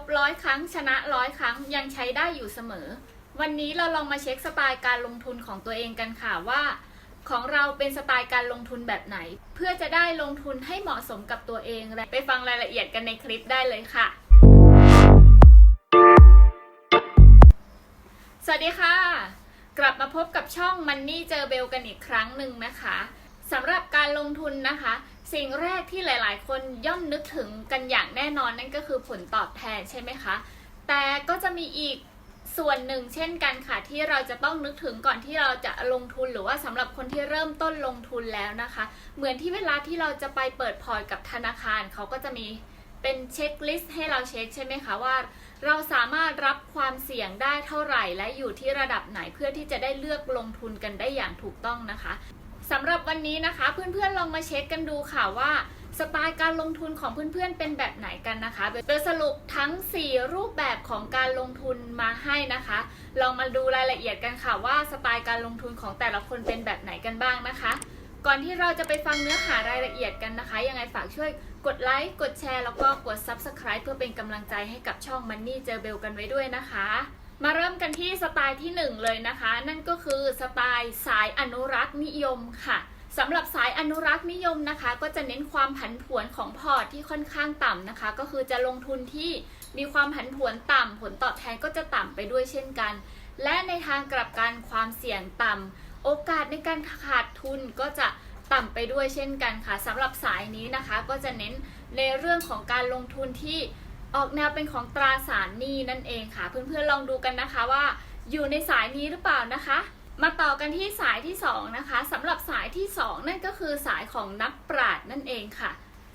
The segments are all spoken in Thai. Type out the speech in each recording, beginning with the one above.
บร้อยครั้งชนะร้อยครั้งยังใช้ได้อยู่เสมอ วันนี้เราลองมาเช็คสไตล์การลงทุนของตัวเองกันค่ะว่า ของเราเป็นสไตล์การลงทุนแบบไหน เพื่อจะได้ลงทุนให้เหมาะสมกับตัวเองและไปฟังรายละเอียดกันในคลิปได้เลยค่ะ สวัสดีค่ะ กลับมาพบกับช่อง Money เจอเบลกันอีกครั้งหนึ่งนะคะ สำหรับการลงทุนนะคะ สิ่งแรกที่หลายๆ คนย่อมนึกถึงกันอย่างแน่นอนนั่นก็คือผลตอบแทนใช่ไหมคะ แต่ก็จะมีอีกส่วนหนึ่งเช่นกันค่ะที่เราจะต้องนึกถึงก่อนที่เราจะลงทุนหรือว่าสำหรับคนที่เริ่มต้นลงทุนแล้วนะคะ เหมือนที่เวลาที่เราจะไปเปิดพอร์ตกับธนาคารเขาก็จะมีเป็นเช็คลิสต์ให้เราเช็คใช่ไหมคะว่า เราสามารถรับความเสี่ยงได้เท่าไหร่ และอยู่ที่ระดับไหนเพื่อที่จะได้เลือกลงทุนกันได้อย่างถูกต้องนะคะ สำหรับวันนี้นะคะ เพื่อนๆลองมาเช็คกันดูค่ะว่าสไตล์การลงทุนของเพื่อนๆเป็นแบบไหนกันนะคะ โดยสรุปทั้ง 4 รูปแบบของการลงทุนมาให้นะคะ ลองมาดูรายละเอียดกันค่ะว่าสไตล์การลงทุนของแต่ละคนเป็นแบบไหนกันบ้างนะคะ ก่อนที่เราจะไปฟังเนื้อหารายละเอียดกันนะคะ ยังไงฝากช่วยกดไลค์ กดแชร์ แล้วก็กด Subscribe เพื่อเป็นกำลังใจให้กับช่อง Money เจอเบลกันไว้ด้วยนะคะ มาเริ่มกันที่สไตล์ที่ 1 เลยนะคะ นั่นก็คือสไตล์สายอนุรักษ์นิยมค่ะสำหรับสายอนุรักษ์นิยมนะคะ ก็จะเน้นความผันผวนของพอร์ตที่ค่อนข้างต่ำนะคะ ก็คือจะลงทุนที่มีความผันผวนต่ำผลตอบแทนก็จะต่ำไปด้วยเช่นกัน และในทางกลับกันความเสี่ยงต่ำโอกาสในการขาดทุนก็จะต่ำไปด้วยเช่นกันค่ะสำหรับสายนี้นะคะ ก็จะเน้นในเรื่องของการลงทุนที่ ออกแนวเป็นของตราสารหนี้นั่นเองค่ะ เพื่อนๆลองดูกันนะคะว่าอยู่ในสายนี้หรือเปล่านะคะ มาต่อกันที่สายที่2นะคะสำหรับสายที่ 2 นั่นก็คือสายของนักปราชญ์นั่นเองค่ะ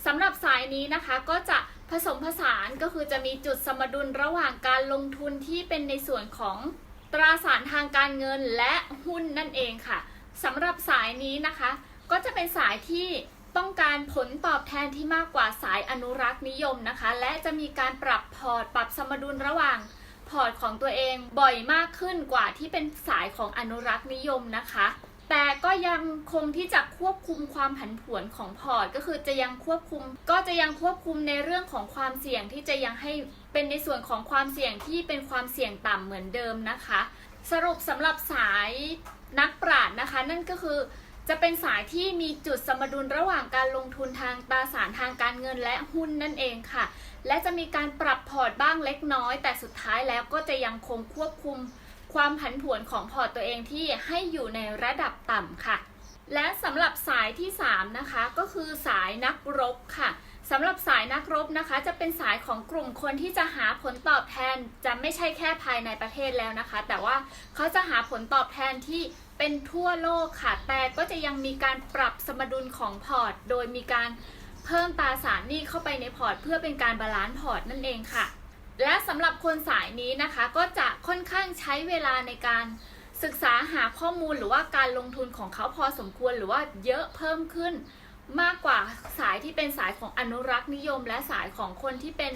สำหรับสายนี้นะคะก็จะผสมผสานก็คือจะมีจุดสมดุลระหว่างการลงทุนที่เป็นในส่วนของตราสารทางการเงินและหุ้นนั่นเองค่ะสำหรับสายนี้นะคะ ก็จะเป็นสายที่ ต้องการผลตอบแทนที่มากกว่าสายอนุรักษ์นิยมนะคะ และจะมีการปรับพอร์ตปรับสมดุลระหว่างพอร์ตของตัวเองบ่อยมากขึ้นกว่าที่เป็นสายของอนุรักษ์นิยมนะคะ แต่ก็ยังคงที่จะควบคุมความผันผวนของพอร์ต ก็คือจะยังควบคุม ก็จะยังควบคุมในเรื่องของความเสี่ยงที่จะยังให้เป็นในส่วนของความเสี่ยงที่เป็นความเสี่ยงต่ำเหมือนเดิมนะคะ สรุปสำหรับสายนักปราชญ์นะคะ นั่นก็คือ จะเป็นสายที่มีจุดสมดุลระหว่างการลงทุนทางตราสารทางการเงินและหุ้นนั่นเองค่ะ และจะมีการปรับพอร์ตบ้างเล็กน้อย แต่สุดท้ายแล้วก็จะยังคงควบคุมความผันผวนของพอร์ตตัวเองที่ให้อยู่ในระดับต่ำค่ะ และสำหรับสายที่ 3 นะคะก็คือสายนักรบค่ะสำหรับสายนักรบนะคะ จะเป็นสายของกลุ่มคนที่จะหาผลตอบแทนจะไม่ใช่แค่ภายในประเทศแล้วนะคะ แต่ว่าเขาจะหาผลตอบแทนที่ เป็นทั่วโลกค่ะ แต่ก็จะยังมีการปรับสมดุลของพอร์ต โดยมีการเพิ่มตราสารหนี้เข้าไปในพอร์ต เพื่อเป็นการบาลานซ์พอร์ตนั่นเองค่ะ และสำหรับคนสายนี้นะคะก็จะค่อนข้างใช้เวลาในการศึกษาหาข้อมูลหรือว่าการลงทุนของเขาพอสมควรหรือว่าเยอะเพิ่มขึ้น มากกว่าสายที่เป็นสายของอนุรักษ์นิยม และสายของคนที่เป็น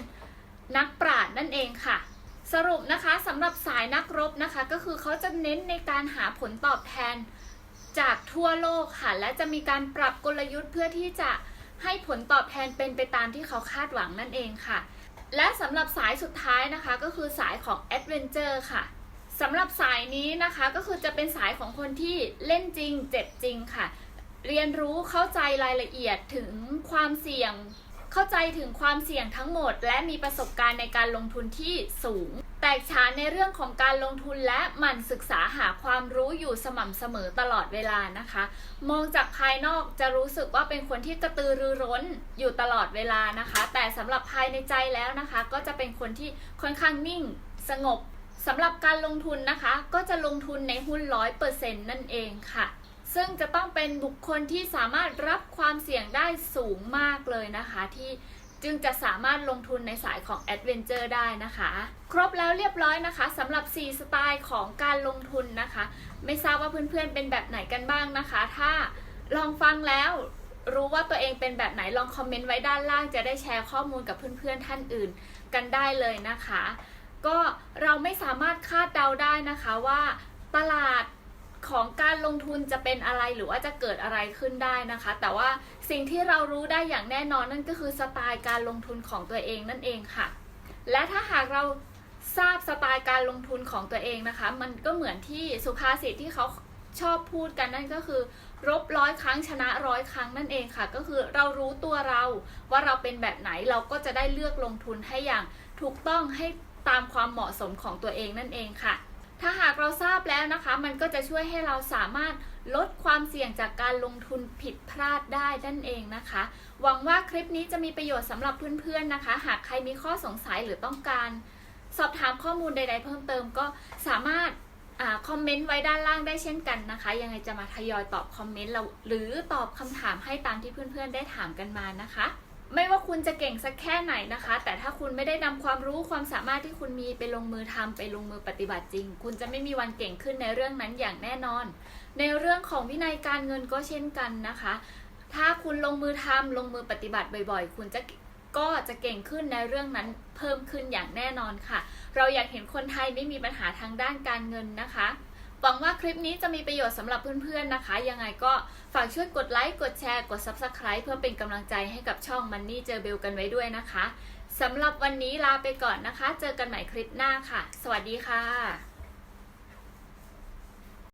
นักปราชญ์นั่นเองค่ะ สรุปนะคะสำหรับสายนักรบนะคะ ก็คือเขาจะเน้นในการหาผลตอบแทนจากทั่วโลกค่ะ และจะมีการปรับกลยุทธ์เพื่อที่จะให้ผลตอบแทนเป็นไปตามที่เขาคาดหวังนั่นเองค่ะ และสำหรับสายสุดท้ายนะคะ ก็คือสายของ Adventure ค่ะสำหรับสายนี้นะคะก็คือจะเป็นสายของคนที่เล่นจริง เจ็บจริงค่ะ เรียนรู้เข้าใจรายละเอียดถึงความเสี่ยง เข้าใจถึงความเสี่ยงทั้งหมด และมีประสบการณ์ในการลงทุนที่สูง แตกฉานในเรื่องของการลงทุนและหมั่นศึกษาหาความรู้อยู่สม่ำเสมอตลอดเวลานะคะ มองจากภายนอกจะรู้สึกว่าเป็นคนที่กระตือรือร้นอยู่ตลอดเวลานะคะ แต่สำหรับภายในใจแล้วนะคะ ก็จะเป็นคนที่ค่อนข้างนิ่ง สงบสำหรับการลงทุนนะคะ ก็จะลงทุนในหุ้นร้อยเปอร์เซ็นต์นั่นเองค่ะ ซึ่งจะต้องเป็นบุคคลที่สามารถรับความเสี่ยงได้สูงมากเลยนะคะ ที่จึงจะสามารถลงทุนในสายของ Adventure ได้นะคะ ครบแล้วเรียบร้อยนะคะสำหรับ 4 สไตล์ของการลงทุนนะคะ ไม่ทราบว่าเพื่อนๆเป็นแบบไหนกันบ้างนะคะ ถ้าลองฟังแล้วรู้ว่าตัวเองเป็นแบบไหนลองคอมเมนต์ไว้ด้านล่างจะได้แชร์ข้อมูลกับเพื่อนๆท่านอื่นกันได้เลยนะคะ ก็เราไม่สามารถคาดเดาได้นะคะว่าตลาด ของการลงทุนจะเป็นอะไรหรือว่าจะเกิดอะไรขึ้นได้นะคะ แต่ว่าสิ่งที่เรารู้ได้อย่างแน่นอนนั่นก็คือสไตล์การลงทุนของตัวเองนั่นเองค่ะ และถ้าหากเราทราบสไตล์การลงทุนของตัวเองนะคะ มันก็เหมือนที่สุภาษิตที่เขาชอบพูดกันนั่นก็คือ รบร้อยครั้งชนะร้อยครั้งนั่นเองค่ะ ก็คือเรารู้ตัวเราว่าเราเป็นแบบไหนเราก็จะได้เลือกลงทุนให้อย่างถูกต้องให้ตามความเหมาะสมของตัวเองนั่นเองค่ะ ถ้าหากเราทราบแล้วนะคะ มันก็จะช่วยให้เราสามารถลดความเสี่ยงจากการลงทุนผิดพลาดได้นั่นเองนะคะ หวังว่าคลิปนี้จะมีประโยชน์สำหรับเพื่อนๆนะคะ หากใครมีข้อสงสัยหรือต้องการ สอบถามข้อมูลใด ๆ เพิ่มเติมก็สามารถอคอมเมนต์ไว้ด้านล่างได้เช่นกันนะคะ ยังไงจะมาทยอยตอบคอมเมนต์เราหรือตอบคำถามให้ตามที่เพื่อนๆได้ถามกันมานะคะ ไม่ว่าคุณจะเก่งสักแค่ไหนนะคะ แต่ถ้าคุณไม่ได้นำความรู้ความสามารถที่คุณมีไปลงมือทำไปลงมือปฏิบัติจริง คุณจะไม่มีวันเก่งขึ้นในเรื่องนั้นอย่างแน่นอน ในเรื่องของวินัยการเงินก็เช่นกันนะคะ ถ้าคุณลงมือทำลงมือปฏิบัติบ่อยๆ คุณจะก็จะเก่งขึ้นในเรื่องนั้นเพิ่มขึ้นอย่างแน่นอนค่ะ เราอยากเห็นคนไทยไม่มีปัญหาทางด้านการเงินนะคะ หวังว่าคลิปนี้จะมีประโยชน์สำหรับเพื่อนๆนะคะ ยังไงก็ฝากช่วยกดไลค์ กดแชร์ กด Subscribe เพื่อเป็นกำลังใจให้กับช่อง Money เจอเบลกันไว้ด้วยนะคะสำหรับวันนี้ลาไปก่อนนะคะ เจอกันใหม่คลิปหน้าค่ะ สวัสดีค่ะ